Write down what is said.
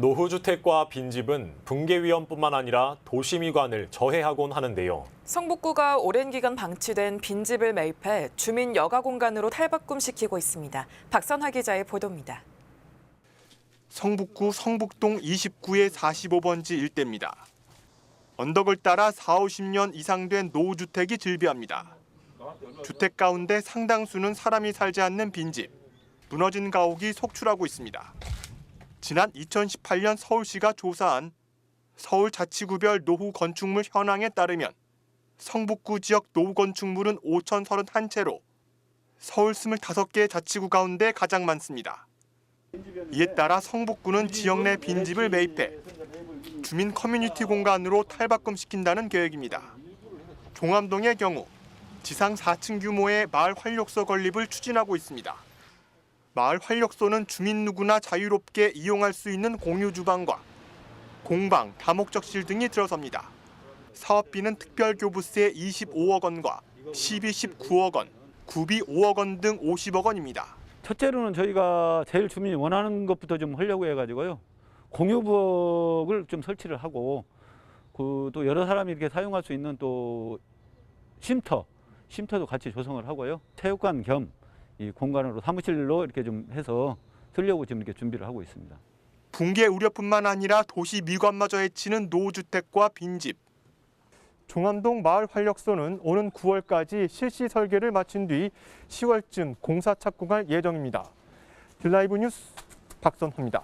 노후주택과 빈집은 붕괴 위험뿐만 아니라 도시미관을 저해하곤 하는데요. 성북구가 오랜 기간 방치된 빈집을 매입해 주민 여가 공간으로 탈바꿈시키고 있습니다. 박선화 기자의 보도입니다. 성북구 성북동 29의 45번지 일대입니다. 언덕을 따라 4, 50년 이상 된 노후주택이 즐비합니다. 주택 가운데 상당수는 사람이 살지 않는 빈집, 무너진 가옥이 속출하고 있습니다. 지난 2018년 서울시가 조사한 서울 자치구별 노후 건축물 현황에 따르면 성북구 지역 노후 건축물은 5,031채로 서울 25개 자치구 가운데 가장 많습니다. 이에 따라 성북구는 지역 내 빈집을 매입해 주민 커뮤니티 공간으로 탈바꿈시킨다는 계획입니다. 종암동의 경우 지상 4층 규모의 마을 활력소 건립을 추진하고 있습니다. 마을 활력소는 주민 누구나 자유롭게 이용할 수 있는 공유 주방과 공방, 다목적실 등이 들어섭니다. 사업비는 특별교부세 25억 원과 시비 19억 원, 구비 5억 원 등 50억 원입니다. 첫째로는 저희가 제일 주민이 원하는 것부터 좀 하려고 해가지고요. 공유부엌을 좀 설치를 하고 그 또 여러 사람이 이렇게 사용할 수 있는 또 쉼터, 쉼터도 같이 조성을 하고요. 체육관 겸 이 공간으로 사무실로 이렇게 좀 해서 쓰려고 지금 이렇게 준비를 하고 있습니다. 붕괴 우려뿐만 아니라 도시 미관마저 해치는 노후주택과 빈집. 종암동 마을 활력소는 오는 9월까지 실시 설계를 마친 뒤 10월쯤 공사 착공할 예정입니다. 딜라이브 뉴스 박선호입니다.